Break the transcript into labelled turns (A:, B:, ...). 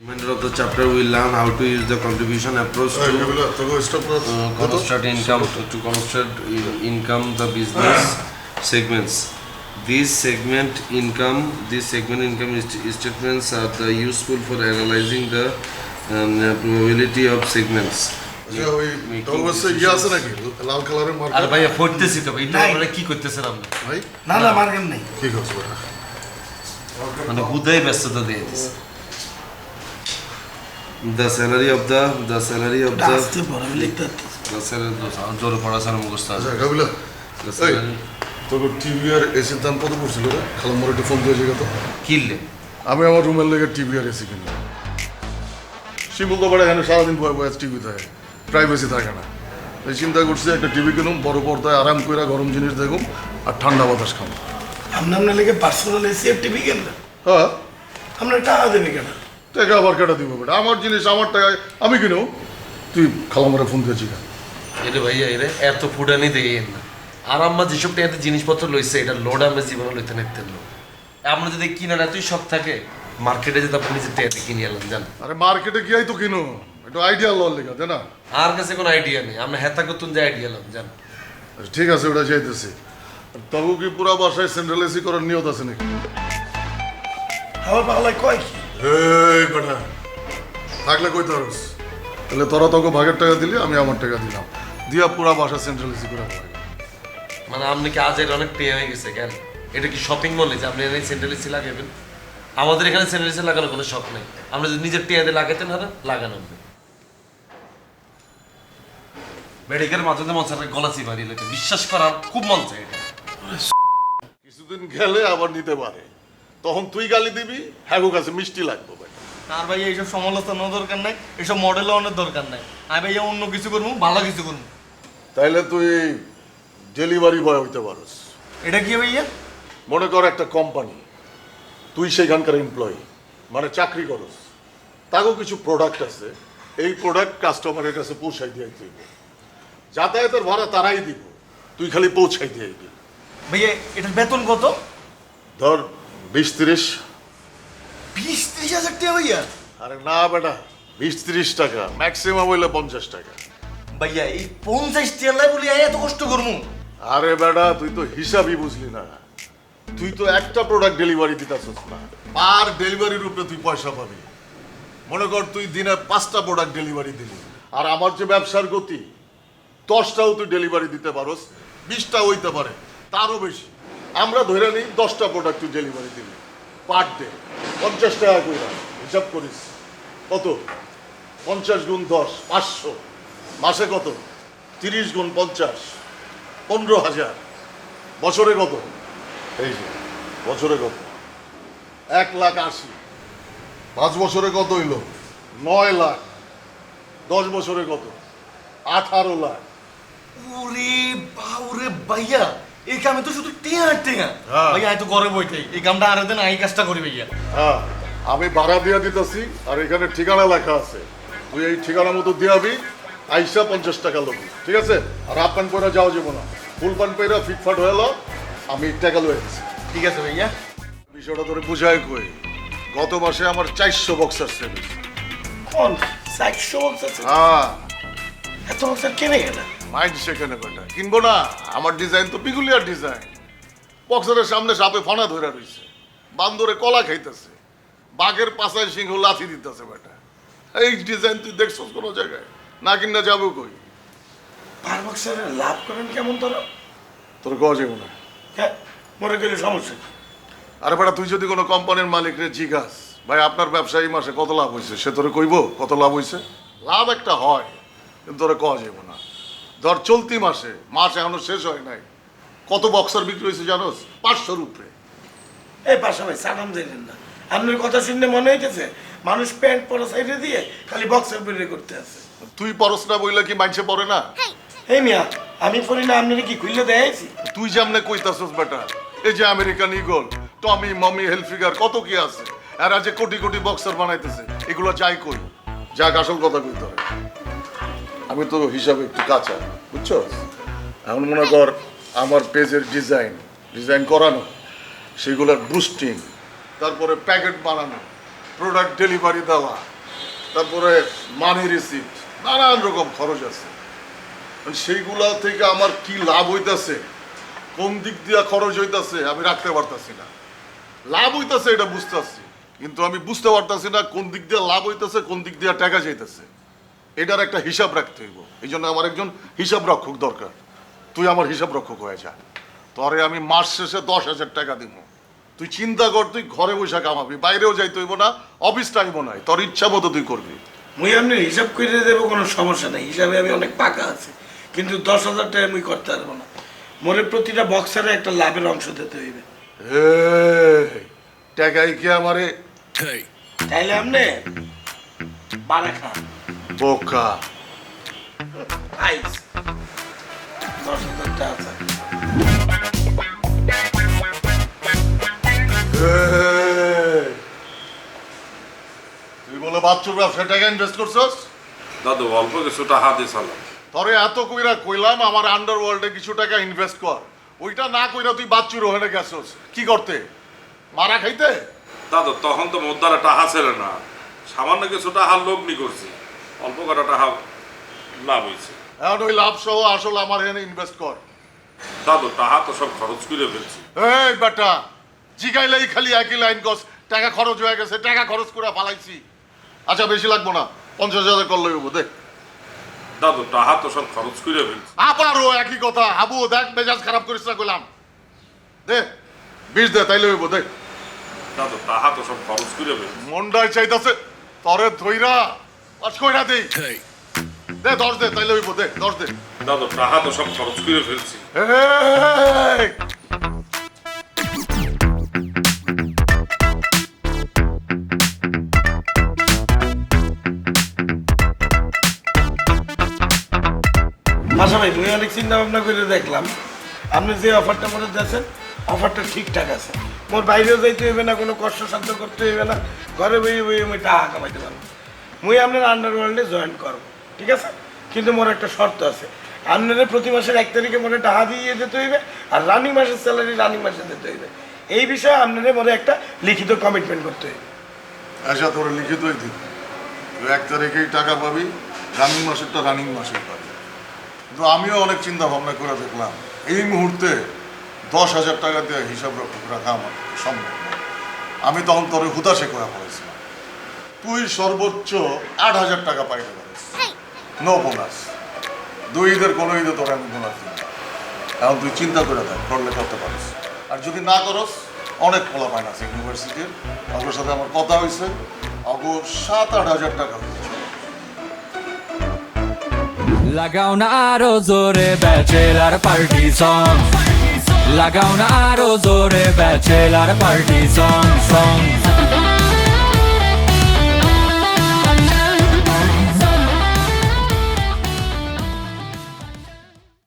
A: Remainder of the chapter we learn how to use the contribution approach to uh, construct income to, to construct income the business segments. These segment income, these segment income statements are the useful for analyzing the um, probability of segments.
B: আচ্ছা, ইয়ে
C: আর ভাইয়া পড়তেছি তো ভাই কি করতেছেন আপনি
D: না না মার্কেট নেই
B: কি করছ
C: মানে হুদাই ব্যস্ততা দিয়ে দিছে
A: The salary of the the salary of the
D: আসতে পরে আমি লিখতে পারতেছি।
A: the salary,
C: জোরে পড়াশোনা মুখস্থ আছে
B: কাবিলা তোর টিভি আর এসির দাম কত পড়ছিল রে? খালাম্মর একটু ফোন দিয়েছে কত
C: কিনলে?
B: আমি আমার রুমের লেগে টিভি আর এসি কিনি শিমুল তো বাড়ি এখানে সারাদিন বয়ে বয়ে টিভি থাকে প্রাইভেসি থাকে না। এই চিন্তা করছি একটা টিভি কিনুম বড় পর্দায় আরাম করে গরম জিনিস দেখুম আর ঠান্ডা বাতাস খাম।
D: আপনি আপনার লেগে পার্সোনাল সেফটি বিকেন না
B: হ্যাঁ।
D: আপনার টাকা দেবে কেন?
B: টাকা আবার কেটা দিব বেটা? আমার জিনিস আমার টাকায় আমি কিনো তুই খালামারে ফোন দিয়েছি কেন?
C: এটা ভাইয়া এটা এত ফুডানি দিয়ে না। আর আম্মা যেসব টাকাতে জিনিসপত্র লইছে এটা লোড আমরা জীবনে লইতে নাইতেন না আমরা যদি কিনার এতই শখ থাকে মার্কেটে যেতে আপনি নিজের টাকাতে কিনে এলাম জান।
B: আরে মার্কেটে গিয়াই তো কিনো। একটু আইডিয়া লওয়ার লেগে তাই না
C: আর কাছে কোনো আইডিয়া নেই। আমরা হেতা করতুন যে আইডিয়া এলাম জান।
B: আচ্ছা, ঠিক আছে ওটা চাইতেছি তবু কি পুরা বাসায় সেন্ট্রাল এসি করার নিয়ত আছে নাকি?
D: আমার পাগলায় কয় কি?
B: এই থাকলে কই তরস? তাহলে তোরা তোকে ভাগের টাকা দিলি আমি আমার টাকা দিলাম। দিয়া পুরা বাসা করে
C: মানে আপনি কি আজের অনেক পে হয়ে গেছে কেন? এটা কি শপিং মলে যে আপনি এখানে লাগাবেন? আমাদের এখানে সেন্ট্রাল এসি লাগানোর কোনো শখ নেই। আমরা যদি নিজের টিয়াতে লাগাতেন হারা লাগানো হবে মেডিকেল মাঝে মন চায় গলা লেগে বিশ্বাস করার খুব মন চায় এটা।
B: কিছুদিন গেলে আবার নিতে পারে। তখন তুই গালি দিবি হ্যাঁ কাছে মিষ্টি লাগবে ভাই।
E: আর ভাই এইসব সমালোচনার দরকার নাই এসব মডেলও অনেক দরকার নাই। আমি ভাইয়া অন্য কিছু করব ভালো কিছু করব।
B: তাইলে তুই ডেলিভারি বয় হইতে পারস।
E: এটা কি ভাইয়া?
B: মনে কর একটা কোম্পানি তুই সেখানকার এমপ্লয়ি মানে চাকরি করস। তাকেও কিছু প্রোডাক্ট আছে এই প্রোডাক্ট কাস্টমারের কাছে পৌঁছাই দিয়ে দিব যাতায়াতের ভাড়া তারাই দিব তুই খালি পৌঁছাই দিয়ে দিবি
E: ভাইয়া এটার বেতন কত?
B: ধর বিশ তিরিশ।
E: বিশ ত্রিশ হাজার টাকা ভাইয়া?
B: আরে না বেটা বিশ তিরিশ টাকা ম্যাক্সিমাম হইলে পঞ্চাশ টাকা।
E: ভাইয়া এই পঞ্চাশ টিয়ালাই বলি এত কষ্ট করব
B: আরে বেটা তুই তো হিসাবই বুঝলি না। তুই তো একটা প্রোডাক্ট ডেলিভারি দিতেছিস না। পার ডেলিভারির উপরে তুই পয়সা পাবি। মনে কর তুই দিনে পাঁচটা প্রোডাক্ট ডেলিভারি দিলি। আর আমার যে ব্যবসার গতি দশটাও তুই ডেলিভারি দিতে পারোস বিশটা হইতে পারে তারও বেশি। আমরা ধরে নিই, দশটা প্রোডাক্ট ডেলিভারি দিলি পার ডে পঞ্চাশ টাকা করে হিসাব করিস। কত? পঞ্চাশ গুণ দশ, পাঁচশো। মাসে কত? তিরিশ গুণ পঞ্চাশ, পনেরো হাজার। বছরে কত? এই যে, বছরে কত? এক লাখ আশি। পাঁচ বছরে কত হইল? নয় লাখ। দশ বছরে কত? আঠারো লাখ।
E: ওরে বাউরে ভাইয়া! এই কামে তো শুধু টেয়া টেয়া।
B: হ্যাঁ।
E: তো ঘরে বইটাই এই কামটা আরও দিন আই কাজটা করি ভাইয়া।
B: হ্যাঁ আমি ভাড়া দিয়ে দিতেছি আর এখানে ঠিকানা লেখা আছে। তুই এই ঠিকানা মতো দিয়াবি আইসা পঞ্চাশ টাকা লোক ঠিক আছে? আর হাফ প্যান্ট পরে যাওয়া যাব না। ফুল প্যান্ট পরে ফিটফাট হয়ে এলো, আমি টাকা লয়ে গেছি
E: ঠিক আছে ভাইয়া।
B: বিষয়টা তোরে বুঝাই কই গত মাসে আমার চারশো বক্সার সেভিস
D: কোন? চারশো বক্স আছে
B: হ্যাঁ।
D: এত বক্সার কেনে গেল?
B: মাইন্ড সেখানে বেটা কিনবো না? আমার ডিজাইন তো পিগুলিয়ার ডিজাইন বক্সারের সামনে সাপে ফানা ধরে রইছে বান্দরে কলা খাইতেছে। বাঘের পাশায় সিংহ লাথি দিতেছে বেটা। এই ডিজাইন তুই দেখছস কোনো জায়গায়? না কিনা যাব কই?
D: পার বক্সের লাভ করেন কেমন তোরা?
B: তোর কওয়া যাব না।
D: হ্যাঁ মরে গেলে সমস্যা
B: আরে বেটা তুই যদি কোনো কোম্পানির মালিক রে জিজ্ঞাস ভাই আপনার ব্যবসা এই মাসে কত লাভ হয়েছে সে তোরে কইব কত লাভ হয়েছে লাভ একটা হয় কিন্তু তোরে কওয়া যাব না। ধর চলতি মাসে মাস এখনও শেষ হয় নাই। কত বক্সার বিক্রি হয়েছে জানোস? পাঁচশোর উপরে।
D: এই পাশা ভাই সালাম দিলেন না। আপনার কথা শুনলে মনে হইতেছে মানুষ প্যান্ট পরা সাইডে দিয়ে খালি বক্সের বেরিয়ে করতে আছে।
B: তুই পরস না বইলে কি মাইনসে পড়ে না?
D: এই মিয়া আমি করি না আপনারা কি খুললে দেখাইছি?
B: তুই যেমনে কইতাছস বেটা এই যে আমেরিকান ইগল টমি মমি হেলফিগার কত কি আছে? এরা যে কোটি কোটি বক্সার বানাইতেছে এগুলো যাই কই। যাক আসল কথা কইতে হবে। আমি তো হিসাবে একটু কাঁচা, বুঝছ? এখন মনে কর আমার পেজের ডিজাইন ডিজাইন করানো সেগুলোর বুস্টিং তারপরে প্যাকেট বানানো প্রোডাক্ট ডেলিভারি দেওয়া, তারপরে মানি রিসিপ্ট নানান রকম খরচ আছে। সেইগুলা থেকে আমার কি লাভ হইতাছে? কোন দিক দিয়ে খরচ হইতাছে? আমি রাখতে পারতাছি না। লাভ হইতাছে, এটা বুঝতেছি। কিন্তু আমি বুঝতে পারতাছি না কোন দিক দিয়ে লাভ হইতাছে, কোন দিক দিয়ে টাকা যাইতেছে। এটার একটা হিসাব রাখতে হইব। এই জন্য আমার একজন হিসাব রক্ষক দরকার। তুই আমার হিসাব রক্ষক হয়ে যা। তরে আমি মাস শেষে দশ হাজার টাকা দিব। তুই চিন্তা কর তুই ঘরে বসে কামাবি। বাইরেও যাইতে হইব না অফিস টাইমও নাই তোর ইচ্ছা মতো তুই করবি।
D: মুই আপনার হিসাব করে দেবো কোনো সমস্যা নেই। হিসাবে আমি অনেক পাকা আছি। কিন্তু দশ হাজার টাকা মুই করতে পারব না। মনে প্রতিটা বক্সারে একটা লাভের অংশ দিতে হইবে।
B: টাকাই কি আমারে?
D: তাইলে আপনি বারা খান
B: বোকা
D: আইস দশ হাজার টাকা চাই।
B: এই, তুই বলে বাচ্চুর ব্যবসায় টাকা ইনভেস্ট করছস
F: দাদু অল্প কিছু টাকা দিয়ে চালাম
B: তরে এত কইরা কইলাম আমার আন্ডারওয়ার্ল্ডে কিছু টাকা ইনভেস্ট কর ওইটা না কইরা তুই বাচ্চুর ওখানে গেছস কি করতে মারা খাইতে
F: দাদু তখন তো মোদ্দারা টাকা ছিল না সামান্য কিছু টাকা লগ্নি করছি অল্প কটা টাকা লাভ হয়েছে।
B: এখন ওই লাভ সহ আসল আমার এখানে ইনভেস্ট কর।
F: দাদু টাকা তো সব খরচ করে ফেলছি।
B: এই বেটা জিগাইলেই খালি একই লাইন কস টাকা খরচ হয়ে গেছে টাকা খরচ করে ফালাইছি। আচ্ছা বেশি লাগবো না পঞ্চাশ হাজার করলে হইব দেখ
F: দাদু টাকা তো সব খরচ করে ফেলছি।
B: আবারও একই কথা হাবু দেখ মেজাজ খারাপ করিস না কইলাম দে বিষ দে তাইলে হইব দেখ
F: দাদু টাকা তো সব খরচ করে ফেলছি।
B: মন্ডায় চাইতাছে তরে ধইরা। পাঁচ কইরা দেই। দে দশ দে তাইলে হইব দে দশ দে।
F: দাদু টাকা তো সব খরচ করে ফেলছি।
B: এই!
D: আচ্ছা ভাই মুই অনেক চিন্তা ভাবনা করে দেখলাম। আপনি যে অফারটা মনে দিয়েছেন অফারটা ঠিকঠাক আছে। মোর বাইরেও যাইতে হইবে না কোনো কষ্ট সাধ্য করতে হইবে না। ঘরে বই বই আমি টাকা কামাইতে পারব। মুই আপনার আন্ডারওয়ার্ল্ডে জয়েন করব, ঠিক আছে? কিন্তু মোর একটা শর্ত আছে। আপনারা প্রতি মাসের এক তারিখে মনে টাকা দিয়ে যেতে হইবে, আর রানিং মাসের স্যালারি রানিং মাসে দিতে হইবে। এই বিষয়ে আপনারা মনে একটা লিখিত কমিটমেন্ট করতে হইবে।
B: আচ্ছা তোরা লিখিতই দিন তুই এক তারিখেই টাকা পাবি রানিং মাসেরটা রানিং মাসের পাবি। কিন্তু আমিও অনেক চিন্তা ভাবনা করে দেখলাম, এই মুহূর্তে দশ হাজার টাকা দিয়ে হিসাব রাখা আমার সম্ভব আমি তখন তোরে হুতাশে করা পড়েছিলাম তুই সর্বোচ্চ আট হাজার টাকা পাইতে পারিস নো বোনাস দুই ঈদের কোনো ঈদে তোর আমি বোনাস দিই এখন তুই চিন্তা করে দেখ করলে করতে পারিস আর যদি না করস অনেক ফলা পায় না ইউনিভার্সিটির অগর সাথে আমার কথা হয়েছে। অগর সাত আট হাজার টাকা
G: লাগাও না আরও জোরে ব্যাচেলার পার্টি সং লাগাও না আরও জোরে ব্যাচেলার পার্টি সং সং